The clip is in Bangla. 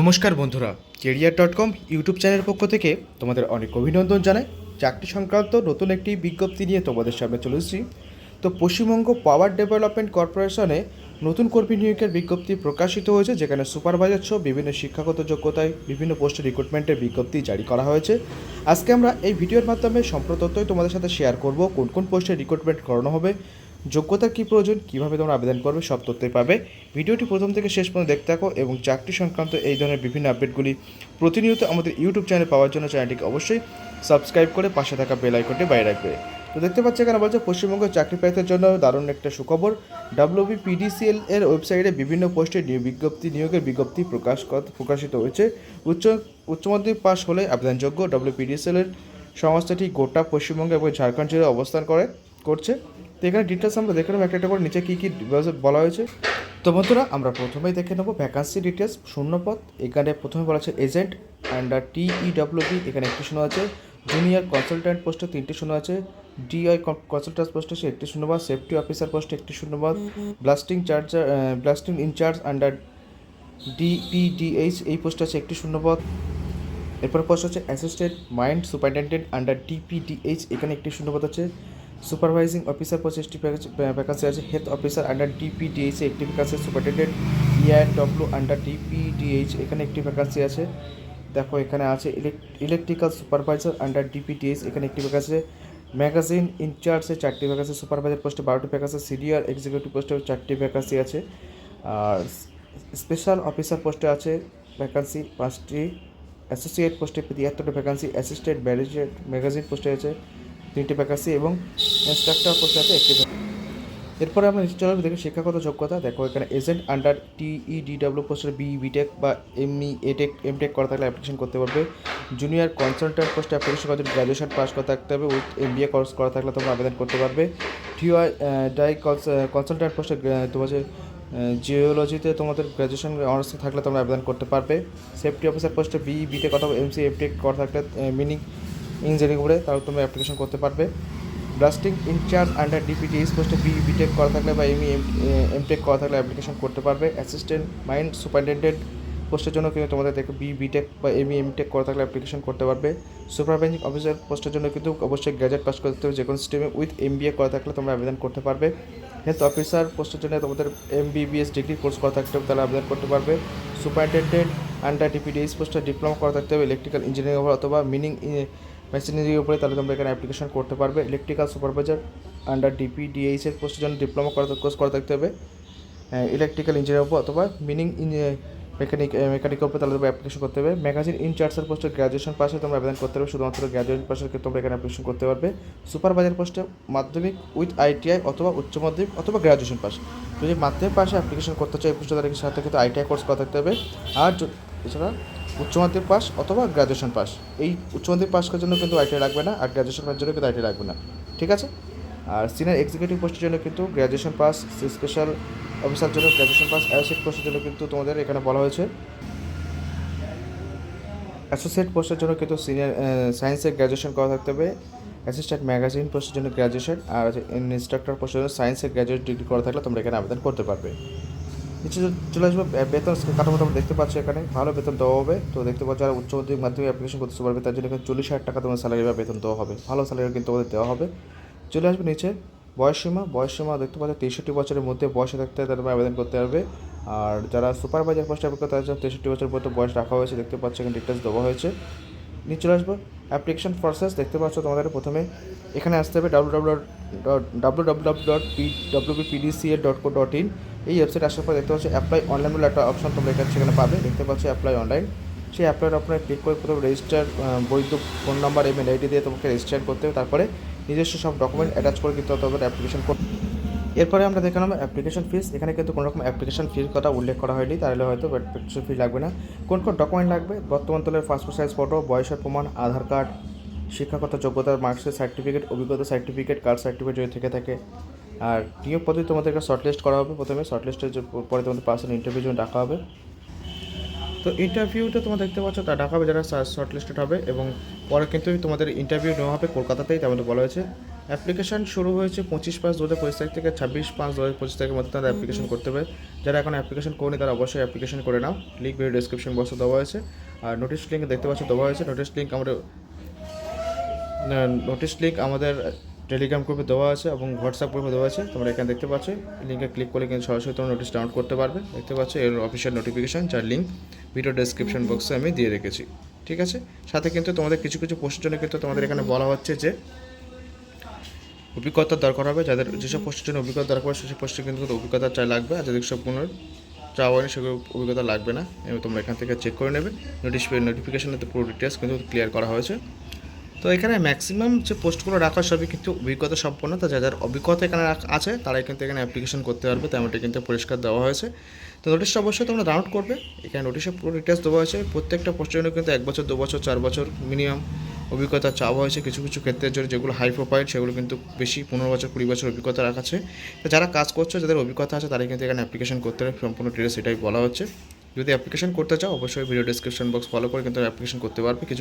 নমস্কার বন্ধুরা, কেরিয়ার ডট কম ইউটিউব চ্যানেলের পক্ষ থেকে তোমাদের অনেক অভিনন্দন জানাই। চাকরি সংক্রান্ত নতুন একটি বিজ্ঞপ্তি নিয়ে তোমাদের সামনে চলে এসেছি। তো পশ্চিমবঙ্গ পাওয়ার ডেভেলপমেন্ট কর্পোরেশনে নতুন কর্মী নিয়োগের বিজ্ঞপ্তি প্রকাশিত হয়েছে, যেখানে সুপারভাইজার সহ বিভিন্ন শিক্ষাগত যোগ্যতায় বিভিন্ন পোস্টে রিক্রুটমেন্টের বিজ্ঞপ্তি জারি করা হয়েছে। আজকে আমরা এই ভিডিওর মাধ্যমে সম্প্রতত্বই তোমাদের সাথে শেয়ার করব, কোন কোন পোস্টে রিক্রুটমেন্ট করানো হবে যোগ্যতা কী প্রয়োজন, কীভাবে তোমরা আবেদন করবে, সব তথ্যই পাবে। ভিডিওটি প্রথম থেকে শেষ পর্যন্ত দেখতে থাকো এবং চাকরি সংক্রান্ত এই ধরনের বিভিন্ন আপডেটগুলি প্রতিনিয়ত আমাদের ইউটিউব চ্যানেলে পাওয়ার জন্য চ্যানেলটিকে অবশ্যই সাবস্ক্রাইব করে পাশে থাকা বেল আইকনটি বাইরে রাখবে। তো দেখতে পাচ্ছি এখানে বলছে পশ্চিমবঙ্গের চাকরি প্রার্থীর জন্য দারুণ একটা সুখবর। ডাব্লিউবি পিডিসিএল এর ওয়েবসাইটে বিভিন্ন পোস্টে বিজ্ঞপ্তি, নিয়োগের বিজ্ঞপ্তি প্রকাশ প্রকাশিত হয়েছে। উচ্চ উচ্চ মাধ্যমিক পাস হলে আবেদনযোগ্য ডাব্লিউপিডিসিএল এর সংস্থাটি গোটা পশ্চিমবঙ্গ এবং ঝাড়খণ্ড জেলায় অবস্থান করে, করছে। তো এখানে ডিটেলস আমরা দেখে নেব একটা করে নিচে কী কী বলা হয়েছে। তো বন্ধুরা, আমরা প্রথমেই দেখে নেব ভ্যাকান্সি ডিটেলস শূন্যপদ, এখানে প্রথমে বলা আছে এজেন্ট আন্ডার টিইডব্লিউবি এখানে একটি শূন্য আছে। জুনিয়র কনসালট্যান্ট পোস্টে তিনটি শূন্য আছে। ডিআই কনসালট্যান্ট পোস্টে সে একটি শূন্যবাদ সেফটি অফিসার পোস্টে একটি শূন্যবাদ blasting charger blasting in charge under DPDH এই পোস্টে আছে একটি শূন্যপদ। এরপর পোস্ট হচ্ছে assistant mind superintendent under DPDH এখানে একটি শূন্যপদ আছে। সুপারভাইজিং অফিসার পঁচিশটি ভ্যাকান্সি আছে। হেলথ অফিসার আন্ডার ডিপিডিএইচ একটি vacancy superintendent ER W under DPDH এখানে একটি ভ্যাকান্সি আছে। দেখো এখানে আছে ইলেকট্রিক্যাল সুপারভাইজার আন্ডার ডিপিডিএইচ এখানে একটি ভ্যাকান্সি ম্যাগাজিন ইনচার্জে চারটি ভ্যাকান্সি সুপারভাইজার পোস্টে বারোটি ভ্যাকান্সি সিনিয়র এক্সিকিউটিভ পোস্টে চারটি ভ্যাকান্সি আছে। আর স্পেশাল অফিসার পোস্টে আছে ভ্যাকান্সি পাঁচটি অ্যাসোসিয়েট পোস্টে তিয়াত্তরটা ভ্যাকান্সি অ্যাসিস্ট্যান্ট ম্যানেজার ম্যাগাজিন পোস্টে আছে। তিনটি ভ্যাকান্সি এবং ইন্সট্রাক্টর পোস্টে আছে একটি এরপরে আমরা নিচে দেখি শিক্ষাগত যোগ্যতা। দেখো, এখানে agent under T E D W পোস্টের বি বিটেক বা এমই এটেক এমটেক করা থাকলে অ্যাপ্লিকেশন করতে পারবে। জুনিয়র কনসালট্যান্ট পোস্টে অ্যাপ্লিকেশন করতে গ্র্যাজুয়েশন পাস করা থাকতে হবে উইথ এমবিএ কোর্স করা থাকলে তোমরা আবেদন করতে পারবে। টিওআই ডাই কনসালট্যান্ট পোস্টে তোমাদের জিওলজিতে তোমাদের গ্র্যাজুয়েশন অনার্স থাকলে তোমরা আবেদন করতে পারবে। সেফটি অফিসার পোস্টে বি বিটেক অথবা এমসি এমটেক করা থাকলে মিনিং ইঞ্জিনিয়ারিং করে তাহলে তোমরা অ্যাপ্লিকেশন করতে পারবে। Blasting incharge under D P T পোস্টে বি বিটেক করা থাকলে বা এমই এমটেক করা থাকলে অ্যাপ্লিকেশন করতে পারবে। অ্যাসিস্ট্যান্ট মাইন্ড সুপারিনটেন্ডেন্ট পোস্টের জন্য কিন্তু তোমাদের দেখো বি বিটেক বা এমই এমটেক করা থাকলে অ্যাপ্লিকেশন করতে পারবে। সুপারভাইজিং অফিসার পোস্টের জন্য কিন্তু অবশ্যই গ্র্যাজুয়েট পাস করতে হবে যে কোনো স্ট্রিমে উইথ এমবিএ করা থাকলে তোমরা আবেদন করতে পারবে। হেলথ অফিসার পোস্টের জন্য তোমাদের এম এমবিবিএস ডিগ্রি কোর্স করা থাকতে হবে, তাহলে আবেদন করতে পারবে। সুপারিনটেন্ডেন্ট আন্ডার ডিপিডিএস পোস্টে ডিপ্লোমা করা থাকতে হবে ইলেকট্রিক্যাল ইঞ্জিনিয়ারিং অথবা মিনিং মেশিনারির উপরে তাহলে তোমরা এখানে অ্যাপ্লিকেশন করতে পারবে। ইলেকট্রিক্যাল সুপারভাইজার আন্ডার ডিপিডিএইচ এর পোস্টের জন্য ডিপ্লোমা করা কোর্স করা থাকতে হবে। ইলেকট্রিক্যাল ইঞ্জিনিয়ার উপর অথবা মিনিং মেকানিক মেকানিকের উপরে তাহলে তোমরা অ্যাপ্লিকেশন করতে হবে। ম্যাগাজিন ইনচার্জের পোস্টে গ্র্যাজুয়েশন পাশে তোমরা আবেদন করতে পারবে। শুধুমাত্র গ্র্যাজুয়েশন পাশে তোমরা এখানে অ্যাপ্লিকেশন করতে পারবে। সুপারভাইজার পোস্টে মাধ্যমিক উইথ আইটিআই অথবা উচ্চ মাধ্যমিক অথবা গ্র্যাজুয়েশন পাস যদি মাধ্যমিক পাশে অ্যাপ্লিকেশন করতে চাই পোস্টে তাদের সাথে কিন্তু আইটিআই কোর্স করা থাকতে হবে। আর এছাড়া উচ্চ মাধ্যমিক পাস অথবা গ্র্যাজুয়েশন পাস। এই উচ্চ মাধ্যমিক পাস করার জন্য কিন্তু আইটিআই লাগবে না আর গ্র্যাজুয়েশন পাসের জন্য কিন্তু আইটিআই লাগবে না। ঠিক আছে? আর সিনিয়র এক্সিকিউটিভ পোস্টের জন্য কিন্তু গ্র্যাজুয়েশন পাস স্পেশাল অফিসার জন্য গ্র্যাজুয়েশন পাস অ্যাসোসিয়েট পোস্টের জন্য কিন্তু তোমাদের এখানে বলা হয়েছে। অ্যাসোসিয়েট পোস্টের জন্য কিন্তু সিনিয়র সায়েন্সের গ্র্যাজুয়েশন করা থাকতে হবে। অ্যাসিস্ট্যান্ট ম্যাগাজিন পোস্টের জন্য গ্র্যাজুয়েশন আর ইনস্ট্রাক্টর পোস্টের জন্য সায়েন্সের গ্র্যাজুয়েট ডিগ্রি করা থাকলে তোমরা এখানে আবেদন করতে পারবে। নিচে চলে আসব বেতন কাঠামো তোমরা দেখতে পাচ্ছ এখানে। ভালো বেতন দেওয়া হবে। তো দেখতে পাচ্ছ যারা উচ্চ মাধ্যমিক মাধ্যমিক অ্যাপ্লিকেশন করতে পারবে তার জন্য এখানে চল্লিশ হাজার টাকা তোমার স্যালারি বা বেতন দেওয়া হবে। ভালো স্যালারি কিন্তু তোমাদের দেওয়া হবে। চলে আসবে নিচে বয়সসীমা বয়সসীমা দেখতে পাচ্ছ, তেষট্টি বছরের মধ্যে বয়সে থাকতে তাদের আবেদন করতে পারবে আর যারা সুপারভাইজার পোস্টে আবেদন করতে তাদের তেষট্টি বছর পর্যন্ত বয়স রাখা হয়েছে। দেখতে পাচ্ছ এখানে ডিটেলস দেওয়া হয়েছে। নিচে চলে আসব। অ্যাপ্লিকেশন প্রসেস দেখতে পাচ্ছ তোমাদের প্রথমে। এখানে আসতে হবে W W dot W W dot P W dot co dot in এই ওয়েবসাইট আসার পর দেখতে পাচ্ছ অ্যাপ্লাই অনলাইন বলে একটা অপশন তোমরা এখানে সেখানে পাবে। দেখতে পাচ্ছ অ্যাপ্লাই অনলাইন সেই অ্যাপ্লাইয়ের আপনার ক্লিক করে প্রথমে রেজিস্টার বৈধ ফোন নাম্বার ইমেল আইডি দিয়ে তোমাকে রেজিস্টার করতে হবে। তারপরে নিজস্ব সব ডকুমেন্ট অ্যাটাচ করে কিন্তু তোমাদের অ্যাপ্লিকেশন করতে এরপরে আমরা দেখলাম অ্যাপ্লিকেশন ফিস এখানে কিন্তু কোনো রকম অ্যাপ্লিকেশন ফির কথা উল্লেখ করা হয়নি। তাহলে হয়তো অ্যাপ্লিকেশন ফি লাগবে না। কোন কোন ডকুমেন্ট লাগবে? বর্তমান তলের পাসপোর্ট সাইজ ফটো বয়সের প্রমাণ, আধার কার্ড শিক্ষাগত যোগ্যতার মার্কসের সার্টিফিকেট অভিজ্ঞতা সার্টিফিকেট কার্ড সার্টিফিকেট যদি থেকে থাকে। আর নিয়োগ পদ্ধতি তোমাদেরকে শর্টলিস্ট করা হবে প্রথমে। শর্টলিস্টের পরে তোমাদের পার্সোনাল ইন্টারভিউ জন্য ডাকা হবে। তো ইন্টারভিউটা তোমরা দেখতে পাচ্ছ তা ডাকা হবে যারা শর্টলিস্টেড হবে এবং পরে কিন্তু তোমাদের ইন্টারভিউ নেওয়া হবে কলকাতাতেই তেমন বলা হয়েছে। অ্যাপ্লিকেশন শুরু হয়েছে পঁচিশ পাঁচ দু হাজার পঁচিশ তারিখ থেকে ছাব্বিশ পাঁচ দু হাজার পঁচিশ তারিখের মধ্যে তারা অ্যাপ্লিকেশন করতে হবে। যারা এখন অ্যাপ্লিকেশন করেনি তারা অবশ্যই অ্যাপ্লিকেশন করে নাও। লিঙ্ক ভিডিও ডিসক্রিপশন বক্সে দেওয়া হয়েছে। আর নোটিশ লিঙ্ক দেখতে পাচ্ছ দেওয়া হয়েছে। নোটিশ লিঙ্ক আমাদের নোটিশ লিঙ্ক আমাদের টেলিগ্রাম গ্রুপে দেওয়া আছে এবং হোয়াটসঅ্যাপ গ্রুপে দেওয়া আছে। তোমরা এখানে দেখতে পাচ্ছ লিঙ্কে ক্লিক করলে কিন্তু সরাসরি তোমরা নোটিশ ডাউনলোড করতে পারবে। দেখতে পাচ্ছ, এর অফিসিয়াল নোটিফিকেশন যার লিঙ্ক ভিডিও ডেসক্রিপশন বক্সে আমি দিয়ে রেখেছি। ঠিক আছে? সাথে কিন্তু তোমাদের কিছু কিছু পোস্টের জন্য কিন্তু তোমাদের এখানে বলা হচ্ছে যে অভিজ্ঞতার দরকার হবে। যাদের যেসব পোস্টের জন্য অভিজ্ঞতা দরকার হবে, সেসব পোস্টে কিন্তু অভিজ্ঞতা চাই লাগবে। আর যাদের সব কোনো চাওয়া হয়নি, সেগুলো অভিজ্ঞতা লাগবে না। তোমরা এখান থেকে চেক করে নেবে। নোটিশ নোটিফিকেশানে পুরো ডিটেলস কিন্তু ক্লিয়ার করা হয়েছে। তো এখানে ম্যাক্সিমাম যে পোস্টগুলো রাখা সবই কিন্তু অভিজ্ঞতা সম্পন্ন। তো যাদের অভিজ্ঞতা এখানে আছে, তারাই কিন্তু এখানে অ্যাপ্লিকেশন করতে পারবে। তেমনটি কিন্তু পরিষ্কার দেওয়া হয়েছে। তো নোটিশটা অবশ্যই তোমরা ডাউনলোড করবে। এখানে নোটিশে পুরো ডিটেলস দেওয়া হয়েছে। প্রত্যেকটা পোস্টের জন্য কিন্তু এক বছর, দু বছর, চার বছর মিনিমাম অভিজ্ঞতা চাওয়া হয়েছে। কিছু কিছু ক্ষেত্রের জন্য যেগুলো হাই প্রোফাইল সেগুলো কিন্তু বেশি পনেরো বছর, কুড়ি বছর অভিজ্ঞতা রাখা আছে। তো যারা কাজ করছে, যাদের অভিজ্ঞতা আছে তারা কিন্তু এখানে অ্যাপ্লিকেশন করতে সম্পূর্ণ ডিটেলস এটাই বলা হচ্ছে। যদি অ্যাপ্লিকেশন করতে চাও, অবশ্যই ভিডিও ডিসক্রিপশন বক্স ফলো করে কিন্তু অ্যাপ্লিকেশন করতে পারবে। কিছু